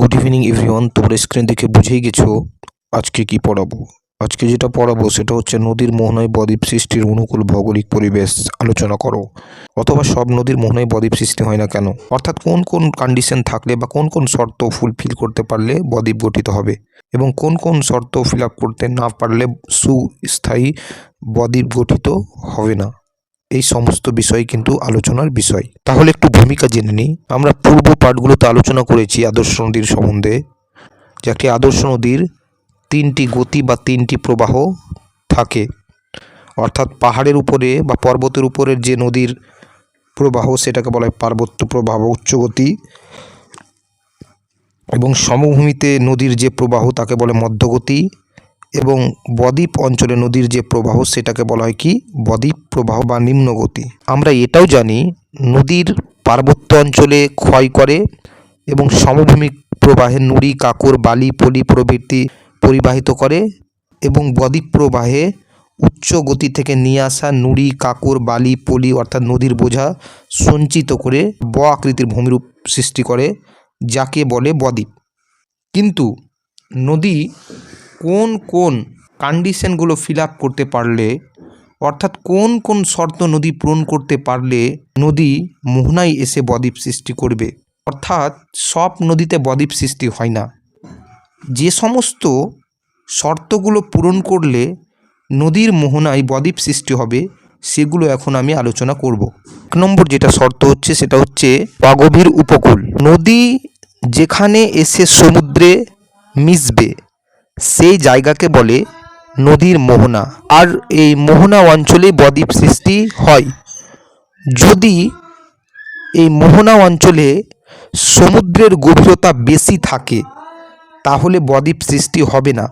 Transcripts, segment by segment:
Good evening everyone তোমরা screen দেখে বুঝেই গেছো আজকে কি পড়াবো। আজকে যেটা পড়াবো সেটা হচ্ছে নদীর মোহনায় বদ্বীপ সৃষ্টির অনুকূল ভৌগোলিক পরিবেশ। আলোচনা করো। অথবা সব নদীর মোহনায় বদ্বীপ সৃষ্টি হয় না কেন? অর্থাৎ কোন কোন কন্ডিশন থাকলে বা কোন কোন শর্ত ফুলফিল করতে পারলে বদ্বীপ গঠিত হবে? এবং কোন কোন শর্ত ফিল করতে না পারলে সুস্থায়ী বদ্বীপ গঠিত হবে না? এই সমস্ত বিষয় কিন্তু আলোচনার বিষয়। তাহলে একটু ভূমিকা জেনে নিই। আমরা পূর্ব পাঠগুলোতে আলোচনা করেছি আদর্শ নদীর সম্বন্ধে। যে একটি আদর্শ নদীর তিনটি গতি বা তিনটি প্রবাহ থাকে। অর্থাৎ পাহাড়ের উপরে বা পর্বতের উপরের যে নদীর প্রবাহ, সেটাকে বলা হয় পার্বত্য প্রবাহ উচ্চগতি এবং সমভূমিতে নদীর যে প্রবাহ, তাকে বলে মধ্যগতি। এবং বদ্বীপ অঞ্চলে নদীর যে প্রবাহ, সেটাকে বলা হয় কি? বদ্বীপ প্রবাহ বা নিম্নগতি আমরা এটাও জানি, নদীর পার্বত্য অঞ্চলে ক্ষয় করে এবং সমভূমি প্রবাহে নুড়ি, কাকর, বালি, পলি প্রভৃতি পরিবাহিত করে এবং বদ্বীপ প্রবাহে উচ্চ গতি থেকে নিয়ে আসা নুড়ি, কাকর, বালি, পলি অর্থাৎ নদীর বোঝা সঞ্চিত করে ব আকৃতির ভূমিরূপ সৃষ্টি করে, যাকে বলে বদ্বীপ। কিন্তু নদী কোন কোন কন্ডিশনগুলো ফিল আপ করতে পারলে, অর্থাৎ কোন কোন শর্ত নদী পূরণ করতে পারলে নদী মোহনায় এসে বদ্বীপ সৃষ্টি করবে? অর্থাৎ সব নদীতে বদ্বীপ সৃষ্টি হয় না। যে সমস্ত শর্তগুলো পূরণ করলে নদীর মোহনায় বদ্বীপ সৃষ্টি হবে, সেগুলো এখন আমি আলোচনা করব। এক নম্বর যেটা শর্ত হচ্ছে, সেটা হচ্ছে অগভীর উপকূল। নদী যেখানে এসে সমুদ্রে মিশবে সেই জায়গাকে বলে নদীর মোহনা। আর এই মোহনা অঞ্চলে বদ্বীপ সৃষ্টি হয়। যদি এই মোহনা অঞ্চলে সমুদ্রের গভীরতা বেশি থাকে, তাহলে বদ্বীপ সৃষ্টি হবে না।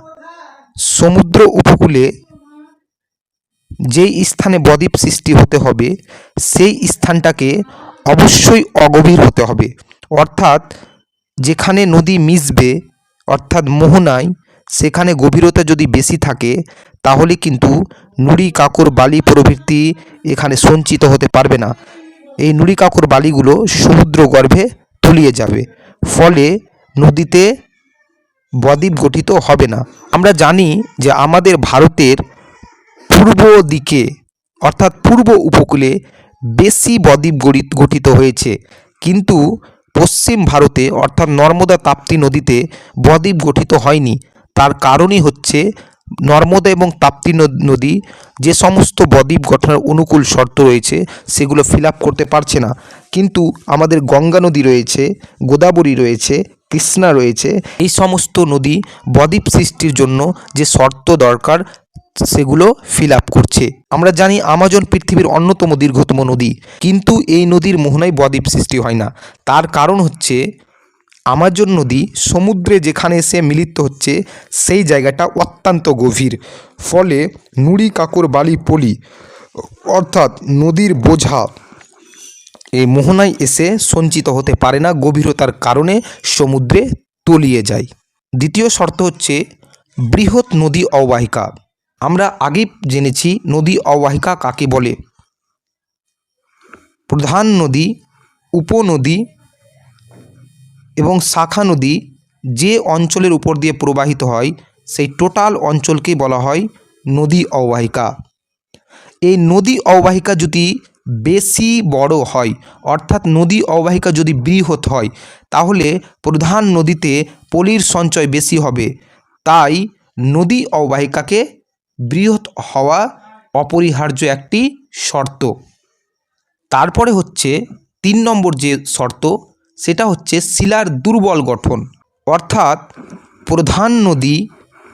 সমুদ্র উপকূলে যেই স্থানে বদ্বীপ সৃষ্টি হতে হবে, সেই স্থানটাকে অবশ্যই অগভীর হতে হবে। অর্থাৎ যেখানে নদী মিশবে, অর্থাৎ মোহনায় সেখানে গভীরতা যদি বেশি থাকে, তাহলে কিন্তু নুড়ি কাকর বালি প্রভৃতি এখানে সঞ্চিত হতে পারবে না। এই নুড়ি কাকর বালিগুলো সমুদ্র গর্ভে তলিয়ে যাবে, ফলে নদীতে বদ্বীপ গঠিত হবে না। আমরা জানি যে আমাদের ভারতের পূর্ব দিকে, অর্থাৎ পূর্ব উপকূলে বেশি বদ্বীপ গঠিত হয়েছে। কিন্তু পশ্চিম ভারতে, অর্থাৎ নর্মদা তাপ্তি নদীতে বদ্বীপ গঠিত হয়নি। তার কারণই হচ্ছে নর্মদা এবং তাপ্তি নদ- যে সমস্ত বদ্বীপ গঠনের অনুকূল শর্ত রয়েছে, সেগুলো ফিল করতে পারছে না। কিন্তু আমাদের গঙ্গা নদী রয়েছে, গোদাবরী রয়েছে, কৃষ্ণা রয়েছে, এই সমস্ত নদী বদ্বীপ সৃষ্টির জন্য যে শর্ত দরকার, সেগুলো ফিল করছে। আমরা জানি আমাজন পৃথিবীর অন্যতম দীর্ঘতম নদী, কিন্তু এই নদীর মোহনায় বদ্বীপ সৃষ্টি হয় না। তার কারণ হচ্ছে আমাজন নদী সমুদ্রে যেখানে এসে মিলিত হচ্ছে, সেই জায়গাটা অত্যন্ত গভীর। ফলে নুড়ি কাকর বালি পলি, অর্থাৎ নদীর বোঝা, এই মোহনায় এসে সঞ্চিত হতে পারে না, গভীরতার কারণে সমুদ্রে তলিয়ে যায়। দ্বিতীয় শর্ত হচ্ছে বৃহৎ নদী অববাহিকা। আমরা আগে জেনেছি নদী অববাহিকা কাকে বলে। প্রধান নদী, উপনদী এবং শাখা নদী যে অঞ্চলের উপর দিয়ে প্রবাহিত হয়, সেই টোটাল অঞ্চলকেই বলা হয় নদী অববাহিকা। এই নদী অববাহিকা যদি বেশি বড় হয়, অর্থাৎ নদী অববাহিকা যদি বৃহৎ হয়, তাহলে প্রধান নদীতে পলির সঞ্চয় বেশি হবে। তাই নদী অববাহিকাকে বৃহৎ হওয়া অপরিহার্য একটি শর্ত। তারপরে হচ্ছে তিন নম্বর যে শর্ত সেটা হচ্ছে শিলার দুর্বল গঠন। অর্থাৎ প্রধান নদী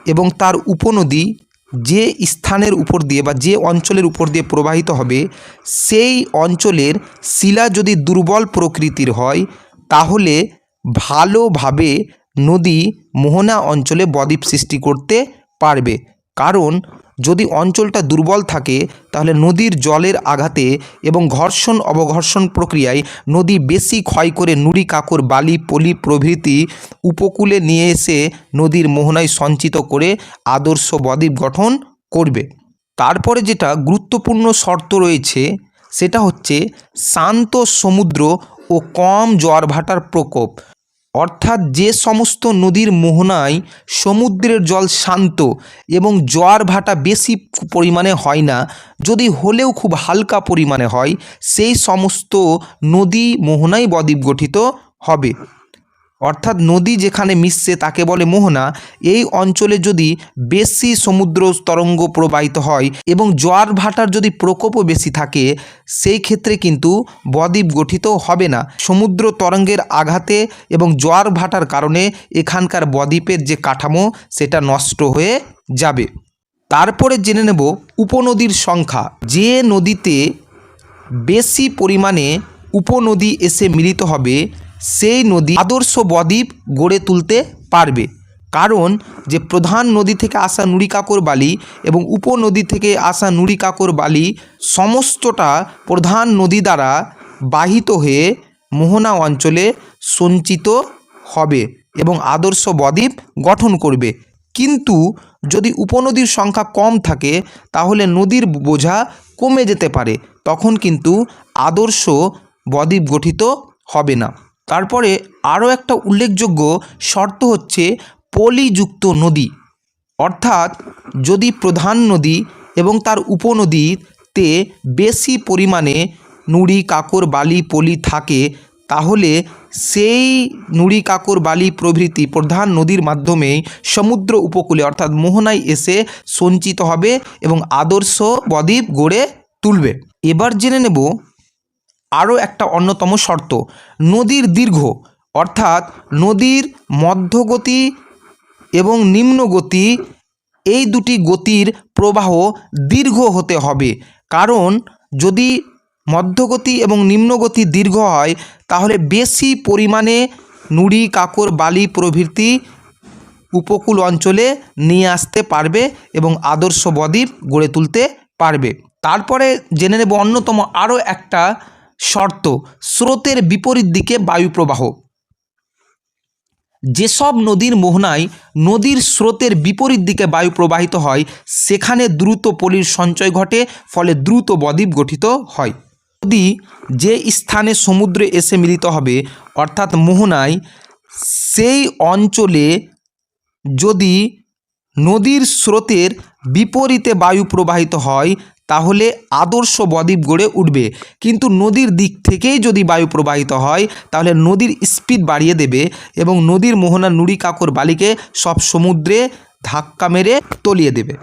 এবং তার উপনদী যে স্থানের উপর দিয়ে বা যে অঞ্চলের উপর দিয়ে প্রবাহিত হবে, সেই অঞ্চলের শিলা যদি দুর্বল প্রকৃতির হয়, তাহলে ভালোভাবে নদী মোহনা অঞ্চলে বদ্বীপ সৃষ্টি করতে পারবে। কারণ যদি অঞ্চলটা দুর্বল থাকে, তাহলে নদীর জলের আঘাতে এবং ঘর্ষণ অবঘর্ষণ প্রক্রিয়ায় নদী বেশি ক্ষয় করে নুড়ি, কাকর, বালি, পলি প্রভৃতি উপকূলে নিয়ে এসে নদীর মোহনায় সঞ্চিত করে আদর্শ বদ্বীপ গঠন করবে। তারপরে যেটা গুরুত্বপূর্ণ শর্ত রয়েছে, সেটা হচ্ছে শান্ত সমুদ্র ও কম জোয়ার ভাটার প্রকোপ। অর্থাৎ যে সমস্ত নদীর মোহনায় সমুদ্রের জল শান্ত এবং জোয়ার ভাটা বেশি পরিমাণে হয় না, যদি হলেও খুব হালকা পরিমাণে হয়, সেই সমস্ত নদী মোহনায় বদ্বীপ গঠিত হবে। অর্থাৎ নদী যেখানে মিশছে তাকে বলে মোহনা, এই অঞ্চলে যদি বেশি সমুদ্র তরঙ্গ প্রবাহিত হয় এবং জোয়ার ভাটার যদি প্রকোপও বেশি থাকে, সেই ক্ষেত্রে কিন্তু বদ্বীপ গঠিত হবে না। সমুদ্র তরঙ্গের আঘাতে এবং জোয়ার ভাটার কারণে এখানকার বদ্বীপের যে কাঠামো, সেটা নষ্ট হয়ে যাবে। তারপরে জেনে নেব উপনদীর সংখ্যা। যে নদীতে বেশি পরিমাণে উপনদী এসে মিলিত হবে সেই নদী আদর্শ বদ্বীপ গড়ে তুলতে পারবে। কারণ যে প্রধান নদী থেকে আসা নুড়িকাকর বালি এবং উপনদী থেকে আসা নুড়িকাকর বালি সমস্তটা প্রধান নদী দ্বারা বাহিত হয়ে মোহনা অঞ্চলে সঞ্চিত হবে এবং আদর্শ বদ্বীপ গঠন করবে। কিন্তু যদি উপনদীর সংখ্যা কম থাকে, তাহলে নদীর বোঝা কমে যেতে পারে। তখন কিন্তু আদর্শ বদ্বীপ গঠিত হবে না। তারপরে আরও একটা উল্লেখযোগ্য শর্ত হচ্ছে পলিযুক্ত নদী। অর্থাৎ যদি প্রধান নদী এবং তার উপনদীতে বেশি পরিমাণে নুড়ি, কাকর, বালি, পলি থাকে, তাহলে সেই নুড়ি, কাকর, বালি প্রভৃতি প্রধান নদীর মাধ্যমেই সমুদ্র উপকূলে অর্থাৎ মোহনায় এসে সঞ্চিত হবে এবং আদর্শ বদ্বীপ গড়ে তুলবে। এবার জেনে নেব আরও একটা অন্যতম শর্ত, নদীর দীর্ঘ, অর্থাৎ নদীর মধ্যগতি এবং নিম্নগতি এই দুটি গতির প্রবাহ দীর্ঘ হতে হবে। কারণ যদি মধ্যগতি এবং নিম্নগতি দীর্ঘ হয়, তাহলে বেশি পরিমাণে নুড়ি, কাকর, বালি প্রভৃতি উপকূল অঞ্চলে নিয়ে আসতে পারবে এবং আদর্শ বদ্বীপ গড়ে তুলতে পারবে। তারপরে জেনে নেব অন্যতম আরও একটা শর্ত, স্রোতের বিপরীত দিকে বায়ু প্রবাহ। যেসব নদীর মোহনায় নদীর স্রোতের বিপরীত দিকে বায়ু প্রবাহিত হয়, সেখানে দ্রুত পলির সঞ্চয় ঘটে, ফলে দ্রুত বদ্বীপ গঠিত হয়। নদী যে স্থানে সমুদ্রে এসে মিলিত হবে, অর্থাৎ মোহনায়, সেই অঞ্চলে যদি নদীর স্রোতের বিপরীতে বায়ু প্রবাহিত হয় তাহলে আদর্শ বদ্বীপ গড়ে উঠবে। কিন্তু নদীর দিক থেকেই যদি বায়ু প্রবাহিত হয়, তাহলে নদীর স্পিড বাড়িয়ে দেবে এবং নদীর মোহনা নুড়ি কাকর বালিকে সব সমুদ্রে ধাক্কা মেরে তলিয়ে দেবে।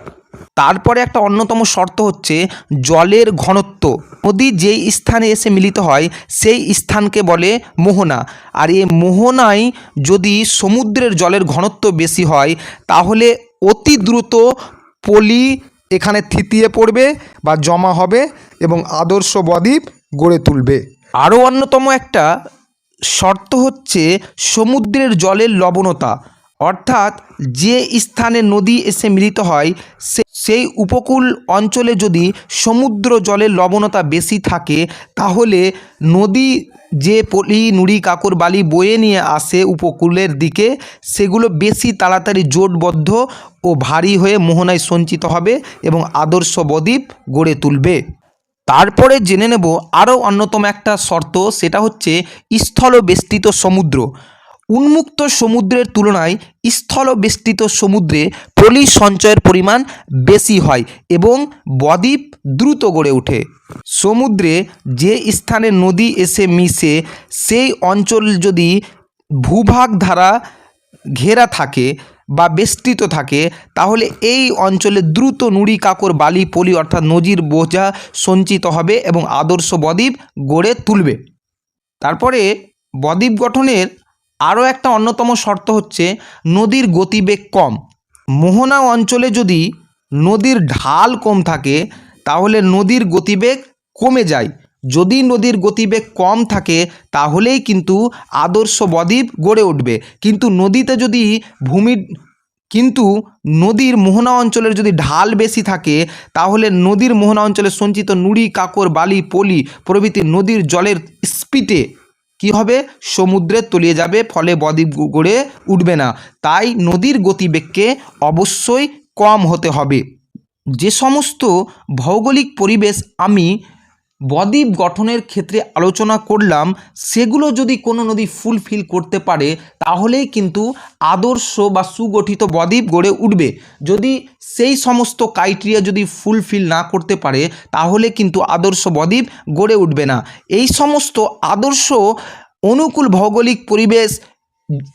তারপরে একটা অন্যতম শর্ত হচ্ছে জলের ঘনত্ব। নদী যেই স্থানে এসে মিলিত হয়, সেই স্থানকে বলে মোহনা। আর এই মোহনায় যদি সমুদ্রের জলের ঘনত্ব বেশি হয়, তাহলে অতি দ্রুত পলি এখানে থিতিয়ে পড়বে বা জমা হবে এবং আদর্শ বদ্বীপ গড়ে তুলবে। আরও অন্যতম একটা শর্ত হচ্ছে সমুদ্রের জলের লবণতা। অর্থাৎ যে স্থানে নদী এসে মিলিত হয় সেই উপকূল অঞ্চলে যদি সমুদ্র জলের লবণতা বেশি থাকে, তাহলে নদী যে পলি, নুড়ি, কাকর, বালি বয়ে নিয়ে আসে উপকূলের দিকে, সেগুলো বেশি তাড়াতাড়ি জোটবদ্ধ ও ভারী হয়ে মোহনায় সঞ্চিত হবে এবং আদর্শ বদ্বীপ গড়ে তুলবে। তারপরে জেনে নেব আরও অন্যতম একটা শর্ত, সেটা হচ্ছে স্থলবেষ্টিত সমুদ্র। উন্মুক্ত সমুদ্রের তুলনায় স্থলবেষ্টিত সমুদ্রে পলি সঞ্চয়ের পরিমাণ বেশি হয় এবং বদ্বীপ দ্রুত গড়ে ওঠে। সমুদ্রে যে স্থানে নদী এসে মিশে, সেই অঞ্চল যদি ভূভাগ দ্বারা ঘেরা থাকে বা বেষ্টিত থাকে, তাহলে এই অঞ্চলে দ্রুত নুড়ি কাকর বালি, পলি অর্থাৎ নদীর বোঝা সঞ্চিত হবে এবং আদর্শ বদ্বীপ গড়ে তুলবে। তারপরে বদ্বীপ গঠনের আরও একটা অন্যতম শর্ত হচ্ছে নদীর গতিবেগ কম। মোহনা অঞ্চলে যদি নদীর ঢাল কম থাকে, তাহলে নদীর গতিবেগ কমে যায়। যদি নদীর গতিবেগ কম থাকে, তাহলেই কিন্তু আদর্শ বদ্বীপ গড়ে উঠবে। কিন্তু নদীতে যদি ভূমি, কিন্তু নদীর মোহনা অঞ্চলের যদি ঢাল বেশি থাকে, তাহলে নদীর মোহনা অঞ্চলে সঞ্চিত নুড়ি, কাকর, বালি, পলি প্রভৃতি নদীর জলের স্পিডে কি হবে? সমুদ্রে তলিয়ে যাবে, ফলে বদ্বীপ গড়ে উঠবে না। তাই নদীর গতিবেগকে অবশ্যই কম হতে হবে। যে সমস্ত ভৌগোলিক পরিবেশ আমি বদ্বীপ গঠনের ক্ষেত্রে আলোচনা করলাম, সেগুলো যদি কোনো নদী ফুলফিল করতে পারে, তাহলেই কিন্তু আদর্শ বা সুগঠিত বদ্বীপ গড়ে উঠবে। যদি সেই সমস্ত ক্রাইটেরিয়া যদি ফুলফিল না করতে পারে, তাহলে কিন্তু আদর্শ বদ্বীপ গড়ে উঠবে না। এই সমস্ত আদর্শ অনুকূল ভৌগোলিক পরিবেশ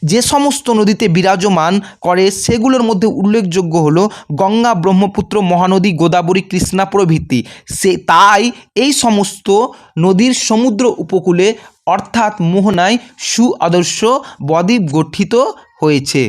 যে সমস্ত নদীতে বিরাজমান করে, সেগুলোর মধ্যে উল্লেখযোগ্য হল গঙ্গা ব্রহ্মপুত্র মহানদী গোদাবরী কৃষ্ণা প্রভৃতি সে, তাই এই সমস্ত নদীর সমুদ্র উপকূলে অর্থাৎ মোহনায় সু আদর্শ বদ্বীপ গঠিত হয়েছে।